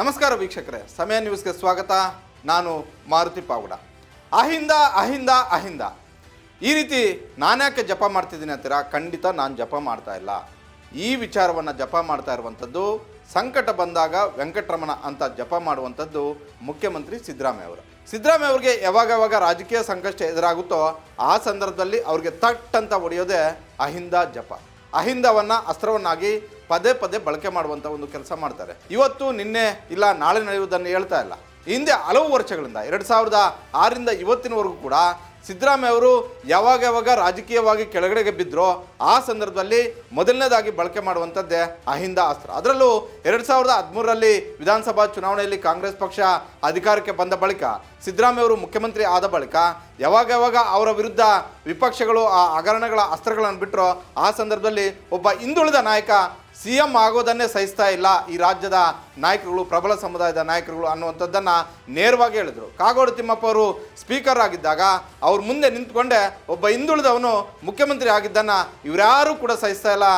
ನಮಸ್ಕಾರ ವೀಕ್ಷಕರೇ, ಸಮಯ ನ್ಯೂಸ್ಗೆ ಸ್ವಾಗತ. ನಾನು ಮಾರುತಿ ಪಾವುಡ ಅಹಿಂದ ಅಹಿಂದ ಅಹಿಂದ. ಈ ರೀತಿ ನಾನ್ಯಾಕೆ ಜಪ ಮಾಡ್ತಿದ್ದೀನಿ ಅಂತೀರಾ? ಖಂಡಿತ ನಾನು ಜಪ ಮಾಡ್ತಾ ಇಲ್ಲ. ಈ ವಿಚಾರವನ್ನು ಜಪ ಮಾಡ್ತಾ ಇರುವಂಥದ್ದು, ಸಂಕಟ ಬಂದಾಗ ವೆಂಕಟರಮಣ ಅಂತ ಜಪ ಮಾಡುವಂಥದ್ದು ಮುಖ್ಯಮಂತ್ರಿ ಸಿದ್ದರಾಮಯ್ಯ ಅವರು. ಸಿದ್ದರಾಮಯ್ಯ ಅವರಿಗೆ ಯಾವಾಗ ಯಾವಾಗ ರಾಜಕೀಯ ಸಂಕಷ್ಟ ಎದುರಾಗುತ್ತೋ ಆ ಸಂದರ್ಭದಲ್ಲಿ ಅವ್ರಿಗೆ ತಟ್ ಅಂತ ಹೊಡೆಯೋದೇ ಅಹಿಂದ ಜಪ. ಅಹಿಂದವನ್ನು ಅಸ್ತ್ರವನ್ನಾಗಿ ಪದೇ ಪದೇ ಬಳಕೆ ಮಾಡುವಂಥ ಒಂದು ಕೆಲಸ ಮಾಡ್ತಾರೆ. ಇವತ್ತು ನಿನ್ನೆ, ಇಲ್ಲ ನಾಳೆ ನಡೆಯುವುದನ್ನು ಹೇಳ್ತಾ ಇಲ್ಲ. ಹಿಂದೆ ಹಲವು ವರ್ಷಗಳಿಂದ, ಎರಡು ಸಾವಿರದ ಆರರಿಂದ ಇವತ್ತಿನವರೆಗೂ ಕೂಡ ಸಿದ್ದರಾಮಯ್ಯ ಅವರು ಯಾವಾಗ ಯಾವಾಗ ರಾಜಕೀಯವಾಗಿ ಕೆಳಗಡೆಗೆ ಬಿದ್ದರೋ ಆ ಸಂದರ್ಭದಲ್ಲಿ ಮೊದಲನೇದಾಗಿ ಬಳಕೆ ಮಾಡುವಂಥದ್ದೇ ಅಹಿಂದ ಅಸ್ತ್ರ. ಅದರಲ್ಲೂ ಎರಡು ಸಾವಿರದ ಹದಿಮೂರರಲ್ಲಿ ವಿಧಾನಸಭಾ ಚುನಾವಣೆಯಲ್ಲಿ ಕಾಂಗ್ರೆಸ್ ಪಕ್ಷ ಅಧಿಕಾರಕ್ಕೆ ಬಂದ ಬಳಿಕ, ಸಿದ್ದರಾಮಯ್ಯ ಅವರು ಮುಖ್ಯಮಂತ್ರಿ ಆದ ಬಳಿಕ ಯಾವಾಗ ಯಾವಾಗ ಅವರ ವಿರುದ್ಧ ವಿಪಕ್ಷಗಳು ಆ ಹಗರಣಗಳ ಅಸ್ತ್ರಗಳನ್ನು ಬಿಟ್ಟರೋ ಆ ಸಂದರ್ಭದಲ್ಲಿ ಒಬ್ಬ ಹಿಂದುಳಿದ ನಾಯಕ ಸಿ ಎಂ ಆಗೋದನ್ನೇ ಸಹಿಸ್ತಾ ಇಲ್ಲ ಈ ರಾಜ್ಯದ ನಾಯಕರುಗಳು, ಪ್ರಬಲ ಸಮುದಾಯದ ನಾಯಕರುಗಳು ಅನ್ನುವಂಥದ್ದನ್ನು ನೇರವಾಗಿ ಹೇಳಿದರು. ಕಾಗೋಡು ತಿಮ್ಮಪ್ಪ ಅವರು ಸ್ಪೀಕರ್ ಆಗಿದ್ದಾಗ ಅವ್ರ ಮುಂದೆ ನಿಂತ್ಕೊಂಡೆ ಒಬ್ಬ ಹಿಂದುಳಿದವನು ಮುಖ್ಯಮಂತ್ರಿ ಆಗಿದ್ದನ್ನು ಇವರ್ಯಾರೂ ಕೂಡ ಸಹಿಸ್ತಾ ಇಲ್ಲ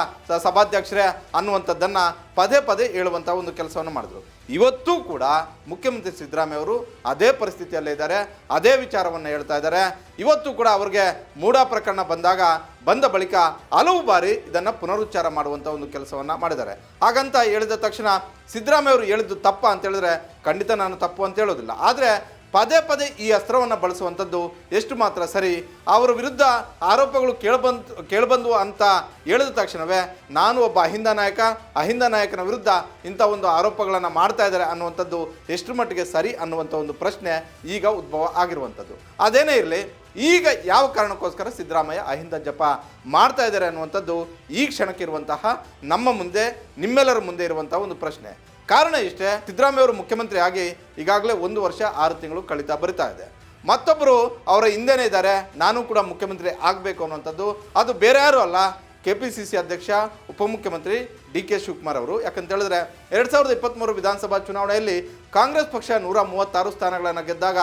ಸಭಾಧ್ಯಕ್ಷರೇ ಅನ್ನುವಂಥದ್ದನ್ನು ಪದೇ ಪದೇ ಹೇಳುವಂಥ ಒಂದು ಕೆಲಸವನ್ನು ಮಾಡಿದ್ರು. ಇವತ್ತೂ ಕೂಡ ಮುಖ್ಯಮಂತ್ರಿ ಸಿದ್ದರಾಮಯ್ಯ ಅವರು ಅದೇ ಪರಿಸ್ಥಿತಿಯಲ್ಲೇ ಇದ್ದಾರೆ, ಅದೇ ವಿಚಾರವನ್ನು ಹೇಳ್ತಾ ಇದ್ದಾರೆ. ಇವತ್ತು ಕೂಡ ಅವ್ರಿಗೆ ಮೂಢ ಪ್ರಕರಣ ಬಂದಾಗ, ಬಂದ ಬಳಿಕ ಹಲವು ಬಾರಿ ಇದನ್ನು ಪುನರುಚ್ಚಾರ ಮಾಡುವಂಥ ಒಂದು ಕೆಲಸವನ್ನು ಮಾಡಿದ್ದಾರೆ. ಹಾಗಂತ ಹೇಳಿದ ತಕ್ಷಣ ಸಿದ್ದರಾಮಯ್ಯ ಅವರು ಹೇಳಿದ್ದು ತಪ್ಪ ಅಂತ ಹೇಳಿದ್ರೆ ಖಂಡಿತ ನಾನು ತಪ್ಪು ಅಂತ ಹೇಳೋದಿಲ್ಲ. ಆದರೆ ಪದೇ ಪದೇ ಈ ಅಸ್ತ್ರವನ್ನು ಬಳಸುವಂಥದ್ದು ಎಷ್ಟು ಮಾತ್ರ ಸರಿ. ಅವರ ವಿರುದ್ಧ ಆರೋಪಗಳು ಕೇಳಬಂದು ಕೇಳಬಂದು ಅಂತ ಹೇಳಿದ ತಕ್ಷಣವೇ ನಾನು ಒಬ್ಬ ಅಹಿಂದ ನಾಯಕ, ಅಹಿಂದ ನಾಯಕನ ವಿರುದ್ಧ ಇಂಥ ಒಂದು ಆರೋಪಗಳನ್ನು ಮಾಡ್ತಾ ಇದ್ದಾರೆ ಅನ್ನುವಂಥದ್ದು ಎಷ್ಟು ಮಟ್ಟಿಗೆ ಸರಿ ಅನ್ನುವಂಥ ಒಂದು ಪ್ರಶ್ನೆ ಈಗ ಉದ್ಭವ ಆಗಿರುವಂಥದ್ದು. ಅದೇನೇ ಇರಲಿ, ಈಗ ಯಾವ ಕಾರಣಕ್ಕೋಸ್ಕರ ಸಿದ್ದರಾಮಯ್ಯ ಅಹಿಂದ ಜಪ ಮಾಡ್ತಾ ಇದ್ದಾರೆ ಅನ್ನುವಂಥದ್ದು ಈ ಕ್ಷಣಕ್ಕಿರುವಂತಹ ನಮ್ಮ ಮುಂದೆ, ನಿಮ್ಮೆಲ್ಲರ ಮುಂದೆ ಇರುವಂತಹ ಒಂದು ಪ್ರಶ್ನೆ. ಕಾರಣ ಇಷ್ಟೇ, ಸಿದ್ದರಾಮಯ್ಯ ಅವರು ಮುಖ್ಯಮಂತ್ರಿ ಆಗಿ ಈಗಾಗಲೇ ಒಂದು ವರ್ಷ ಆರು ತಿಂಗಳು ಕಳೀತಾ ಬರಿತಾ ಇದೆ. ಮತ್ತೊಬ್ಬರು ಅವರ ಹಿಂದೆನೇ ಇದ್ದಾರೆ, ನಾನು ಕೂಡ ಮುಖ್ಯಮಂತ್ರಿ ಆಗಬೇಕು ಅನ್ನುವಂಥದ್ದು. ಅದು ಬೇರೆ ಯಾರು ಅಲ್ಲ ಕೆ ಪಿ ಸಿ ಸಿ ಅಧ್ಯಕ್ಷ, ಉಪಮುಖ್ಯಮಂತ್ರಿ ಡಿ ಕೆ ಶಿವಕುಮಾರ್ ಅವರು. ಯಾಕಂತ ಹೇಳಿದ್ರೆ ಎರಡು ಸಾವಿರದ ಇಪ್ಪತ್ತ್ಮೂರು ವಿಧಾನಸಭಾ ಚುನಾವಣೆಯಲ್ಲಿ ಕಾಂಗ್ರೆಸ್ ಪಕ್ಷ ನೂರ ಮೂವತ್ತಾರು ಸ್ಥಾನಗಳನ್ನು ಗೆದ್ದಾಗ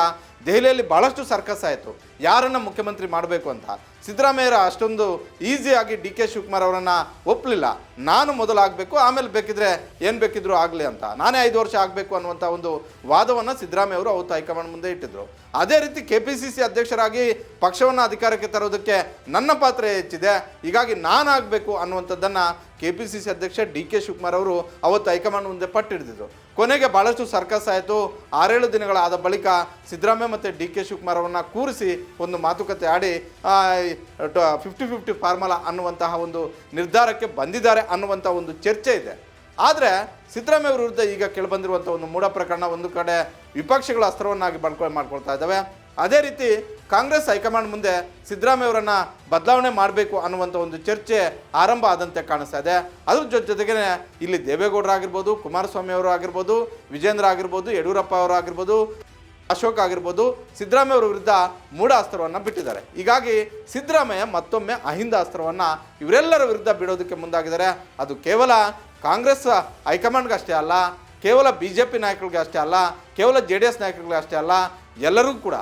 ದೆಹಲಿಯಲ್ಲಿ ಬಹಳಷ್ಟು ಸರ್ಕಸ್ ಆಯಿತು. ಯಾರನ್ನು ಮುಖ್ಯಮಂತ್ರಿ ಮಾಡಬೇಕು ಅಂತ? ಸಿದ್ದರಾಮಯ್ಯರ ಅಷ್ಟೊಂದು ಈಸಿಯಾಗಿ ಡಿ ಕೆ ಶಿವಕುಮಾರ್ ಅವರನ್ನು ಒಪ್ಪಲಿಲ್ಲ ನಾನು ಮೊದಲಾಗಬೇಕು, ಆಮೇಲೆ ಬೇಕಿದ್ರೆ ಏನು ಬೇಕಿದ್ರು ಆಗಲಿ ಅಂತ. ನಾನೇ ಐದು ವರ್ಷ ಆಗಬೇಕು ಅನ್ನುವಂಥ ಒಂದು ವಾದವನ್ನು ಸಿದ್ದರಾಮಯ್ಯ ಅವರು ಅವತ್ತು ಹೈಕಮಾಂಡ್ ಮುಂದೆ ಇಟ್ಟಿದ್ರು. ಅದೇ ರೀತಿ ಕೆ ಪಿ ಸಿ ಸಿ ಅಧ್ಯಕ್ಷರಾಗಿ ಪಕ್ಷವನ್ನು ಅಧಿಕಾರಕ್ಕೆ ತರೋದಕ್ಕೆ ನನ್ನ ಪಾತ್ರ ಹೆಚ್ಚಿದೆ. ಹೀಗಾಗಿ ನಾನು ಆಗಬೇಕು ಅನ್ನುವಂಥದ್ದನ್ನು ಕೆ ಪಿ ಸಿ ಸಿ ಅಧ್ಯಕ್ಷ ಡಿ ಕೆ ಶಿವಕುಮಾರ್ ಅವರು ಅವತ್ತು ಹೈಕಮಾಂಡ್ ಮುಂದೆ ಪಟ್ಟು ಕೊನೆಗೆ ಭಾಳಷ್ಟು ಸರ್ಕಸ್ ಆಯಿತು. ಆರೇಳು ದಿನಗಳಾದ ಬಳಿಕ ಸಿದ್ದರಾಮಯ್ಯ ಮತ್ತು ಡಿ ಕೆ ಶಿವಕುಮಾರ್ ಅವರನ್ನ ಕೂರಿಸಿ ಒಂದು ಮಾತುಕತೆ ಆಡಿ ಫಿಫ್ಟಿ ಫಿಫ್ಟಿ ಫಾರ್ಮುಲಾ ಅನ್ನುವಂತಹ ಒಂದು ನಿರ್ಧಾರಕ್ಕೆ ಬಂದಿದ್ದಾರೆ ಅನ್ನುವಂಥ ಒಂದು ಚರ್ಚೆ ಇದೆ. ಆದರೆ ಸಿದ್ದರಾಮಯ್ಯ ವಿರುದ್ಧ ಈಗ ಕೇಳಿಬಂದಿರುವಂಥ ಒಂದು ಮೂಢ ಪ್ರಕರಣ ಒಂದು ಕಡೆ ವಿಪಕ್ಷಗಳ ಅಸ್ತ್ರವನ್ನಾಗಿ ಬಳಕೆ ಮಾಡ್ಕೊಳ್ತಾ ಇದ್ದಾವೆ. ಅದೇ ರೀತಿ ಕಾಂಗ್ರೆಸ್ ಹೈಕಮಾಂಡ್ ಮುಂದೆ ಸಿದ್ದರಾಮಯ್ಯ ಅವರನ್ನ ಬದಲಾವಣೆ ಮಾಡಬೇಕು ಅನ್ನುವಂಥ ಒಂದು ಚರ್ಚೆ ಆರಂಭ ಆದಂತೆ ಕಾಣಿಸ್ತಾ ಇದೆ. ಅದ್ರ ಜೊತೆ ಜೊತೆಗೆ ಇಲ್ಲಿ ದೇವೇಗೌಡರು ಆಗಿರ್ಬೋದು, ಕುಮಾರಸ್ವಾಮಿ ಅವರು ಆಗಿರ್ಬೋದು, ವಿಜೇಂದ್ರ ಆಗಿರ್ಬೋದು, ಯಡಿಯೂರಪ್ಪ ಅವರು ಆಗಿರ್ಬೋದು, ಅಶೋಕ್ ಆಗಿರ್ಬೋದು, ಸಿದ್ದರಾಮಯ್ಯ ಅವರ ವಿರುದ್ಧ ಮೂಢ ಅಸ್ತ್ರವನ್ನು ಬಿಟ್ಟಿದ್ದಾರೆ. ಹೀಗಾಗಿ ಸಿದ್ದರಾಮಯ್ಯ ಮತ್ತೊಮ್ಮೆ ಅಹಿಂದ ಅಸ್ತ್ರವನ್ನು ಇವರೆಲ್ಲರ ವಿರುದ್ಧ ಬಿಡೋದಕ್ಕೆ ಮುಂದಾಗಿದ್ದಾರೆ. ಅದು ಕೇವಲ ಕಾಂಗ್ರೆಸ್ ಹೈಕಮಾಂಡ್ಗಷ್ಟೇ ಅಲ್ಲ, ಕೇವಲ ಬಿ ಜೆ ಪಿ ನಾಯಕರಿಗೆ ಅಷ್ಟೇ ಅಲ್ಲ, ಕೇವಲ ಜೆ ಡಿ ಎಸ್ ನಾಯಕರಿಗೆ ಅಷ್ಟೇ ಅಲ್ಲ, ಎಲ್ಲರಿಗೂ ಕೂಡ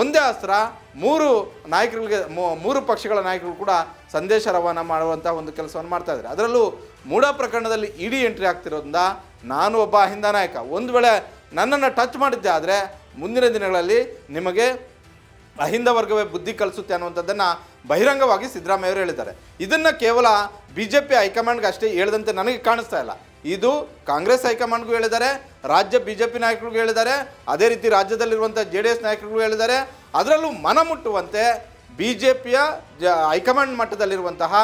ಒಂದೇ ಅಸ್ತ್ರ, ಮೂರು ನಾಯಕರುಗಳಿಗೆ ಮೂರು ಪಕ್ಷಗಳ ನಾಯಕರು ಕೂಡ ಸಂದೇಶ ರವಾನೆ ಮಾಡುವಂಥ ಒಂದು ಕೆಲಸವನ್ನು ಮಾಡ್ತಾ ಇದ್ದಾರೆ. ಅದರಲ್ಲೂ ಮೂಡ ಪ್ರಕರಣದಲ್ಲಿ ಇಡಿ ಎಂಟ್ರಿ ಆಗ್ತಿರೋದ್ರಿಂದ ನಾನು ಒಬ್ಬ ಅಹಿಂದ ನಾಯಕ. ಒಂದು ವೇಳೆ ನನ್ನನ್ನು ಟಚ್ ಮಾಡಿದ್ದೆ ಆದರೆ ಮುಂದಿನ ದಿನಗಳಲ್ಲಿ ನಿಮಗೆ ಅಹಿಂದ ವರ್ಗವೇ ಬುದ್ಧಿ ಕಲಿಸುತ್ತೆ ಅನ್ನುವಂಥದ್ದನ್ನು ಬಹಿರಂಗವಾಗಿ ಸಿದ್ದರಾಮಯ್ಯವರು ಹೇಳಿದ್ದಾರೆ. ಇದನ್ನು ಕೇವಲ ಬಿ ಜೆ ಪಿ ಹೈಕಮಾಂಡ್ಗೆ ಅಷ್ಟೇ ಹೇಳ್ದಂತೆ ನನಗೆ ಕಾಣಿಸ್ತಾ ಇಲ್ಲ. ಇದು ಕಾಂಗ್ರೆಸ್ ಹೈಕಮಾಂಡ್ಗೂ ಹೇಳಿದ್ದಾರೆ ರಾಜ್ಯ ಬಿ ಜೆ ಪಿ ನಾಯಕರುಗಳು ಹೇಳಿದ್ದಾರೆ, ಅದೇ ರೀತಿ ರಾಜ್ಯದಲ್ಲಿರುವಂಥ ಜೆ ಡಿ ಎಸ್ ನಾಯಕರುಗಳು ಹೇಳಿದ್ದಾರೆ. ಅದರಲ್ಲೂ ಮನ ಮುಟ್ಟುವಂತೆ ಬಿ ಜೆ ಪಿಯ ಜ ಹೈಕಮಾಂಡ್ ಮಟ್ಟದಲ್ಲಿರುವಂತಹ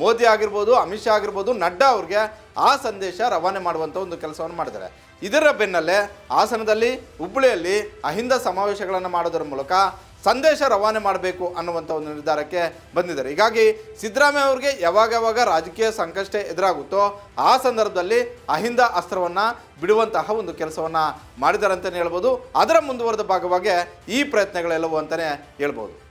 ಮೋದಿ ಆಗಿರ್ಬೋದು, ಅಮಿತ್ ಶಾ ಆಗಿರ್ಬೋದು, ನಡ್ಡಾ ಅವ್ರಿಗೆ ಆ ಸಂದೇಶ ರವಾನೆ ಮಾಡುವಂಥ ಒಂದು ಕೆಲಸವನ್ನು ಮಾಡಿದ್ದಾರೆ. ಇದರ ಬೆನ್ನಲ್ಲೇ ಹಾಸನದಲ್ಲಿ ಹುಬ್ಬಳ್ಳಿಯಲ್ಲಿ ಅಹಿಂದ ಸಮಾವೇಶಗಳನ್ನು ಮಾಡೋದರ ಮೂಲಕ ಸಂದೇಶ ರವಾನೆ ಮಾಡಬೇಕು ಅನ್ನುವಂಥ ಒಂದು ನಿರ್ಧಾರಕ್ಕೆ ಬಂದಿದ್ದಾರೆ. ಹೀಗಾಗಿ ಸಿದ್ದರಾಮಯ್ಯ ಅವರಿಗೆ ಯಾವಾಗ ಯಾವಾಗ ರಾಜಕೀಯ ಸಂಕಷ್ಟ ಎದುರಾಗುತ್ತೋ ಆ ಸಂದರ್ಭದಲ್ಲಿ ಅಹಿಂದ ಅಸ್ತ್ರವನ್ನು ಬಿಡುವಂತಹ ಒಂದು ಕೆಲಸವನ್ನು ಮಾಡಿದ್ದಾರೆ ಅಂತಲೇ ಹೇಳ್ಬೋದು. ಅದರ ಮುಂದುವರೆದ ಭಾಗವಾಗಿ ಈ ಪ್ರಯತ್ನಗಳೆಲ್ಲವೂ ಅಂತಲೇ ಹೇಳ್ಬೋದು.